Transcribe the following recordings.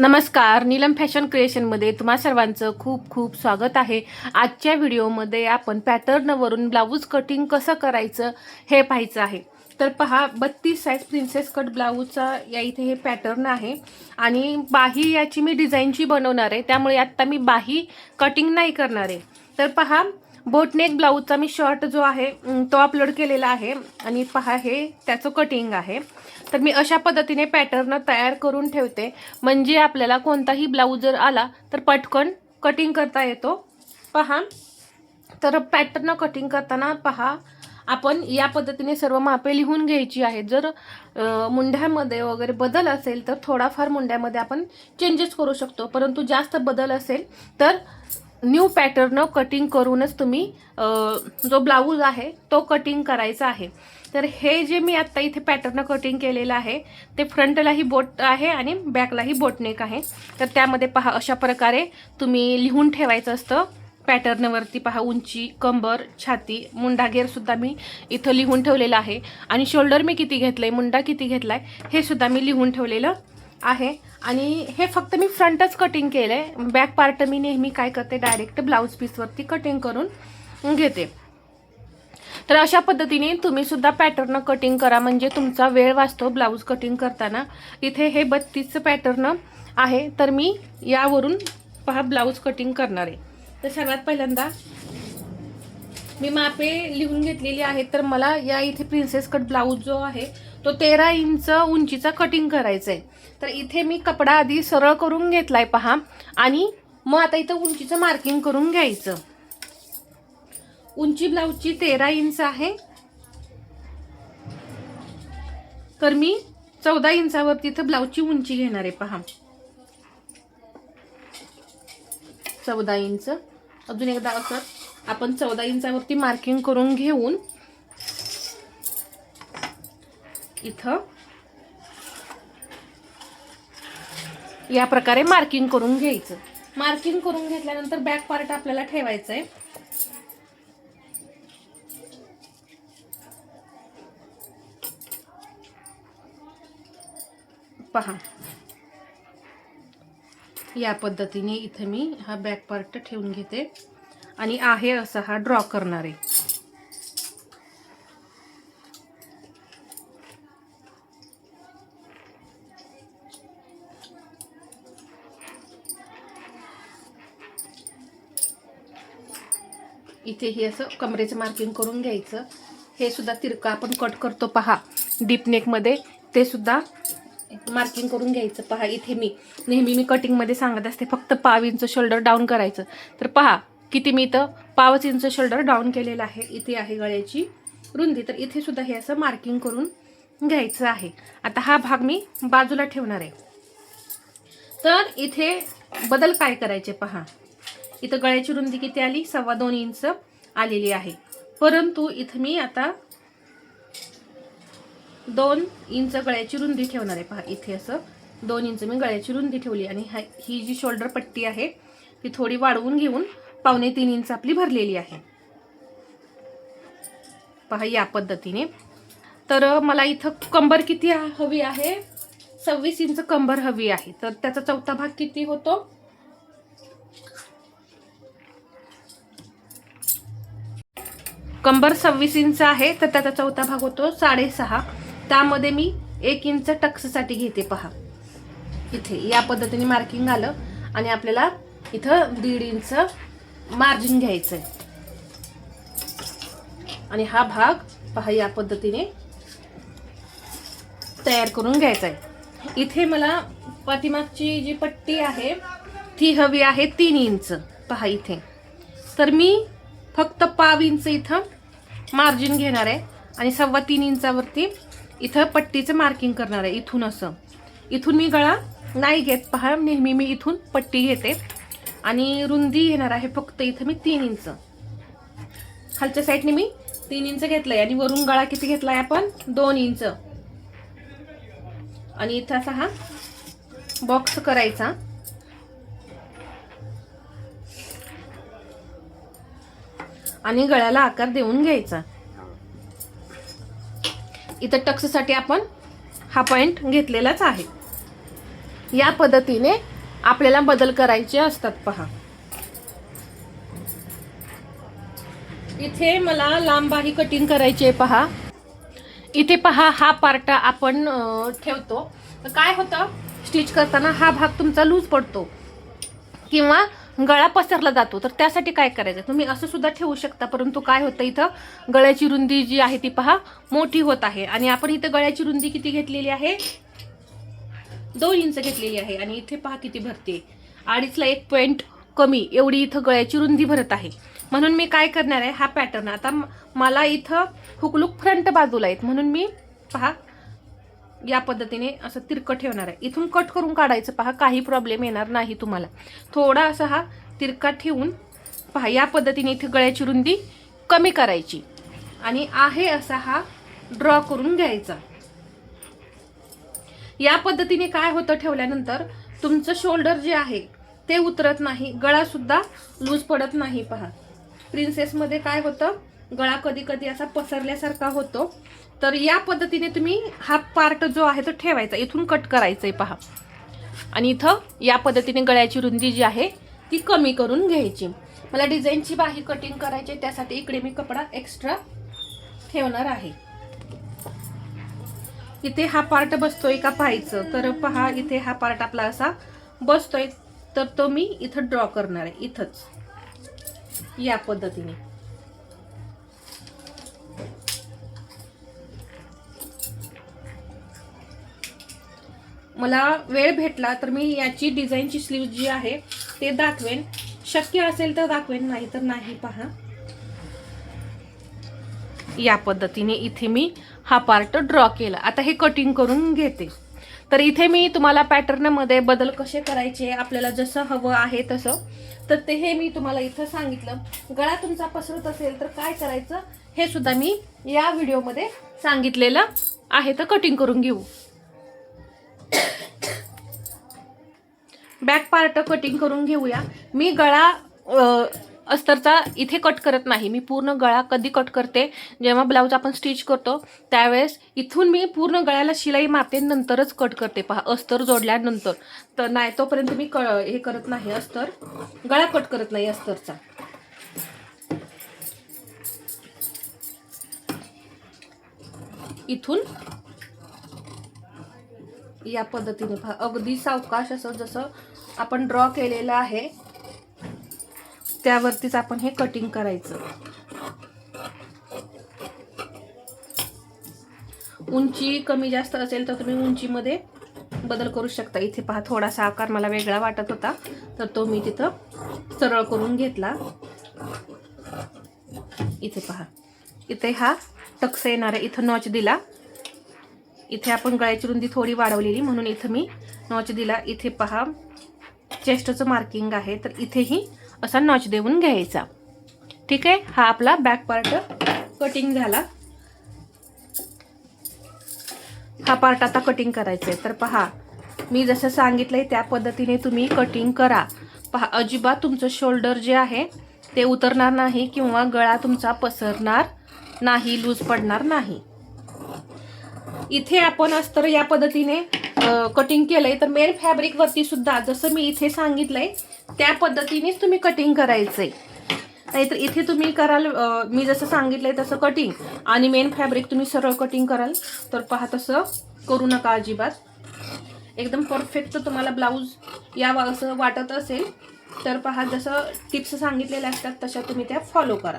नमस्कार नीलम फॅशन क्रिएशनमध्ये तुम्हा सर्वांचं खूप खूप स्वागत आहे. आजच्या व्हिडिओमध्ये आपण पॅटर्नवरून ब्लाऊज कटिंग कसं करायचं हे पाहायचं आहे. तर पहा बत्तीस साईज प्रिन्सेस कट ब्लाऊजचा या इथे हे पॅटर्न आहे. आणि बाही याची मी डिझाईनची बनवणार आहे. त्यामुळे आत्ता मी बाही कटिंग नाही करणार आहे. तर पहा बोटनेक ब्लाऊजचा मी शर्ट जो आहे तो अपलोड केलेला आहे. आणि पहा हे त्याचं कटिंग आहे. तर मी अशा पद्धतीने पॅटर्न तयार करून ठेवते. म्हणजे आपल्याला कोणताही ब्लाऊज जर आला तर पटकन कटिंग करता येतो. पहा. तर पॅटर्न कटिंग करताना पहा आपण या पद्धतीने सर्व मापे लिहून घ्यायची आहेत. जर मुंड्यामध्ये वगैरे बदल असेल तर थोडाफार मुंड्यामध्ये आपण चेंजेस करू शकतो. परंतु जास्त बदल असेल तर न्यू पॅटर्न कटिंग करूनच तुम्ही जो ब्लाऊज आहे तो कटिंग करायचा आहे. तर हे जे मी आत्ता इथे पॅटर्न कटिंग केलेलं आहे ते फ्रंटलाही बोट आहे आणि बॅकलाही बोटनेक आहे. तर त्यामध्ये पहा अशा प्रकारे तुम्ही लिहून ठेवायचं असतं. पॅटर्नवरती पहा उंची कंबर छाती मुंडागेरसुद्धा मी इथं लिहून ठेवलेलं आहे. आणि शोल्डर मी किती घेतलं आहे मुंडा किती घेतला आहे हे सुद्धा मी लिहून ठेवलेलं आहे. आणि हे फक्त मी फ्रंटच कटिंग केलं आहे बॅक पार्ट मी नेहमी काय करते? डायरेक्ट ब्लाऊज पीसवरती कटिंग करून घेते. तर अशा पद्धतीने तुम्ही सुद्धा पॅटर्न कटिंग करा. म्हणजे तुमचा वेळ वाचतो ब्लाऊज कटिंग करताना. इथे हे बत्तीसचं पॅटर्न आहे. तर मी यावरून पहा ब्लाऊज कटिंग करणार. आहे तर सर्वात पहिल्यांदा मी मापे लिहून घेतलेली आहेत. तर मला या इथे प्रिन्सेस कट ब्लाऊज जो आहे तो तेरा इंच उंचीचा कटिंग करायचा आहे तर इथे मी कपडा आधी सरळ करून घेतलाय पहा. आणि मग आता इथं उंचीचं मार्किंग करून घ्यायचं. उंची ब्लाऊजची तेरा इंच आहे. तर मी चौदा इंचावरती इथं ब्लाऊजची उंची घेणार आहे पहा. चौदा इंच. अजून एकदा असं आपण चौदा इंचावरती मार्किंग करून घेऊन इथं. या प्रकारे मार्किंग करून घ्यायचं. मार्किंग करून घेतल्यानंतर बॅक पार्ट आपल्याला ठेवायचं आहे पहा. या पद्धतीने इथे मी हा बॅक पार्ट ठेवून घेते. आणि आहे असा हा ड्रॉ करणार. आहे इथे हे असं कमरेचं मार्किंग करून घ्यायचं. हे सुद्धा तिरका आपण कट करतो. पहा डीपनेकमध्ये ते सुद्धा मार्किंग करून घ्यायचं. पहा इथे मी नेहमी मी कटिंगमध्ये सांगत असते फक्त पाव इंच शोल्डर डाऊन करायचं. तर पहा किती मी इथं पावच इंच शोल्डर डाऊन केलेलं आहे. इथे आहे गळ्याची रुंदी. तर इथे सुद्धा हे असं मार्किंग करून घ्यायचं आहे. आता हा भाग मी बाजूला ठेवणार आहे. तर इथे बदल काय करायचे पहा? इथं गळ्याची रुंदी किती आली? सव्वा दोन इंच आलेली आहे. परंतु इथं मी आता दोन इंच गळ्याची रुंदी ठेवणार आहे. पहा इथे असं दोन इंच मी गळ्याची रुंदी ठेवली आणि हा ही जी शोल्डर पट्टी आहे ती थोडी वाढवून घेऊन पावणे तीन इंच आपली भरलेली आहे. पहा या पद्धतीने. तर मला इथं कंबर किती हवी आहे? सव्वीस इंच कंबर हवी आहे. तर त्याचा चौथा भाग किती होतो? कंबर सव्वीस इंच आहे तर त्याचा चौथा भाग होतो साडेसहा. त्यामध्ये मी एक इंच टक्ससाठी घेते पहा. इथे या पद्धतीने मार्किंग आलं आणि आपल्याला इथं दीड इंच मार्जिन घ्यायचं आहे आणि हा भाग पहा या पद्धतीने तयार करून घ्यायचा आहे इथे मला पाठीमागची जी पट्टी आहे ती हवी आहे तीन इंच. पहा इथे. तर मी फक्त पाव इंच इथं मार्जिन घेणार आहे. आणि सव्वा तीन इंचावरती इथं पट्टीचं मार्किंग करणार आहे इथून असं. इथून मी गळा नाही घेत. पहा नेहमी मी इथून पट्टी घेते. आणि रुंदी घेणार आहे फक्त इथं मी तीन इंच. खालच्या साईडने मी तीन इंच घेतलंय. आणि वरून गळा किती घेतलाय आपण? दोन इंच. आणि इथं असा हा बॉक्स करायचा. आणि गळ्याला आकार देऊन घ्यायचा. इथं टक्ससाठी आपण हा पॉइंट घेतलेलाच आहे. या पद्धतीने आपल्याला बदल करायचे असतात पहा. इथे मला लांबाही कटिंग करायची आहे पहा. इथे पहा हा पार्ट आपण ठेवतो. तर काय होतं? स्टिच करताना हा भाग तुमचा लूज पडतो. किंवा गळा पसरला जातो. तर त्यासाठी काय करायचं? तुम्ही असं सुद्धा ठेवू शकता. परंतु काय होतं इथं? गळ्याची रुंदी जी आहे ती पहा मोठी होत आहे. आणि आपण इथं गळ्याची रुंदी किती घेतलेली आहे? दोन इंच घेतलेली आहे. आणि इथे पहा किती भरते. अडीचला एक पॉईंट कमी. एवढी इथं गळ्याची रुंदी भरत आहे. म्हणून मी काय करणार आहे? हा पॅटर्न आता मला इथं हुकलूक फ्रंट बाजूला आहेत. म्हणून मी पहा या पद्धतीने असं तिरकं ठेवणार आहे. इथून कट करून काढायचं. पहा काही प्रॉब्लेम येणार नाही तुम्हाला. थोडा असा हा तिरका ठेवून पहा या पद्धतीने इथे गळ्याची रुंदी कमी करायची. आणि आहे असा हा ड्रॉ करून घ्यायचा. या पद्धतीने काय होतं ठेवल्यानंतर तुमचं शोल्डर जे आहे ते उतरत नाही. गळासुद्धा लूज पडत नाही पहा. प्रिन्सेसमध्ये काय होतं गळा कधी कधी असा पसरल्यासारखा होतो. तर या पद्धतीने तुम्ही हा पार्ट जो आहे तो ठेवायचा. इथून कट करायचंय पहा. आणि इथं या पद्धतीने गळ्याची रुंदी जी आहे ती कमी करून घ्यायची. मला डिझाईनची बाही कटिंग करायची आहे, त्यासाठी इकडे मी कपडा एक्स्ट्रा ठेवणार आहे. इथे हा पार्ट बसतोय का पाहायचं. तर पहा इथे हा पार्ट आपला असा बसतोय. तर तो मी इथं ड्रॉ करणार आहे. इथंच. या पद्धतीने. मला वेळ भेटला तर मी याची डिझाईनची स्लीव जी आहे ते दाखवेन. शक्य असेल तर दाखवेन नाही तर नाही पहा. या पद्धतीने इथे मी हा पार्ट ड्रॉ केला. आता हे कटिंग करून घेते. तर इथे मी तुम्हाला पॅटर्नमध्ये बदल कसे करायचे आपल्याला जसं हवं आहे तसं. तर ते हे मी तुम्हाला इथं सांगितलं. गळा तुमचा पसरत असेल तर काय करायचं हे सुद्धा मी या व्हिडिओमध्ये सांगितलेलं आहे. तर कटिंग करून घेऊ. बॅक पार्ट कटिंग करून घेऊया. मी गळा अस्तरचा इथे कट करत नाही. मी पूर्ण गळा कधी कट करते? जेव्हा ब्लाऊज आपण स्टिच करतो त्यावेळेस इथून मी पूर्ण गळ्याला शिलाई मारते नंतरच कट करते. पहा अस्तर जोडल्यानंतर. तर नाही तोपर्यंत मी क हे करत नाही अस्तर. गळा कट करत नाही अस्तरचा. इथून या पद्धतीने पहा. अगदी सावकाश असं जसं आपण ड्रॉ केलेलं आहे त्यावरतीच आपण हे कटिंग करायचं. उंची कमी जास्त असेल तर तुम्ही उंचीमध्ये बदल करू शकता. इथे पहा थोडासा आकार मला वेगळा वाटत होता तर तो मी तिथं सरळ करून घेतला. इथे पहा. इथे हा टक्स येणार आहे. इथं नॉच दिला. इथे आपण गळ्याची रुंदी थोडी वाढवलेली म्हणून इथं मी नॉच दिला. इथे पहा चेस्टचं मार्किंग आहे तर इथेही असा नॉच देऊन घ्यायचा. ठीक आहे? हा आपला बॅक पार्ट कटिंग झाला. हा पार्ट आता कटिंग करायचा आहे तर पहा मी जसं सांगितलंय त्या पद्धतीने तुम्ही कटिंग करा. पहा अजिबात तुमचं शोल्डर जे आहे ते उतरणार नाही किंवा गळा तुमचा पसरणार नाही लूज पडणार नाही. इथे आपण अस्तर या पद्धतीने कटिंग केलंय. तर मेन फॅब्रिक वरती सुद्धा जसं मी इथे सांगितलंय त्या पद्धतीनेच तुम्ही कटिंग करायचंय. नाहीतर इथे तुम्ही कराल मी जसं सांगितलंय तसं कटिंग आणि मेन फॅब्रिक तुम्ही सरळ कटिंग कराल. तर पहा तसं करू नका अजिबात. एकदम परफेक्ट तुम्हाला ब्लाऊज यावा असं वाटत असेल तर पहा जसं टिप्स सांगितलेल्या असतात तशा तुम्ही त्या फॉलो करा.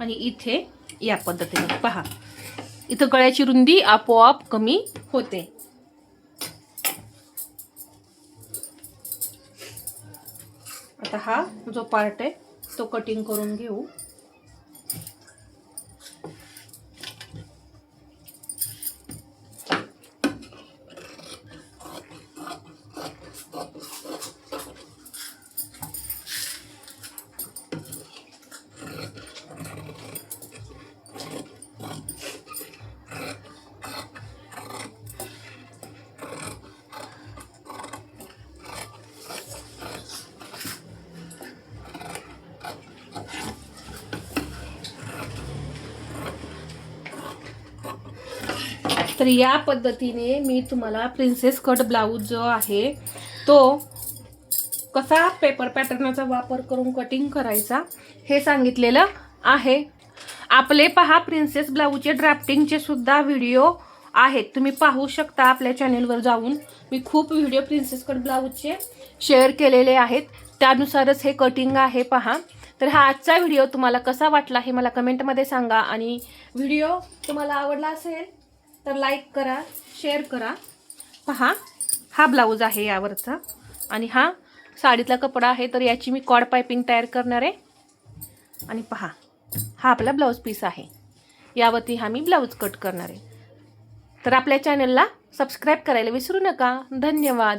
आणि इथे या पद्धतीने पहा. इथं गळ्याची रुंदी आपोआप कमी होते. आता हा जो पार्ट आहे तो कटिंग करून घेऊ. तर या पद्धतीने मी तुम्हाला प्रिन्सेस कट ब्लाऊज जो आहे तो कसा पेपर पॅटर्नचा वापर करून कटिंग करायचा हे सांगितलेलं आहे. आपले पहा प्रिन्सेस ब्लाऊजचे ड्राफ्टिंगचे सुद्धा व्हिडिओ आहेत. तुम्ही पाहू शकता आपल्या चॅनेलवर जाऊन. मी खूप व्हिडिओ प्रिन्सेस कट ब्लाऊजचे शेअर केलेले आहेत. त्यानुसारच हे कटिंग आहे पहा. तर हा आजचा व्हिडिओ तुम्हाला कसा वाटला हे मला कमेंटमध्ये सांगा आणि व्हिडिओ तुम्हाला आवडला असेल तर लाईक करा शेअर करा. पहा हा ब्लाऊज आहे यावरचा. आणि हा साडीतला कपडा आहे तर याची मी कॉड पायपिंग तयार करणार आहे. आणि पहा हा आपला ब्लाऊज पीस आहे. यावरती हा मी ब्लाऊज कट करणार आहे. तर आपल्या चॅनलला सबस्क्राईब करायला विसरू नका. धन्यवाद.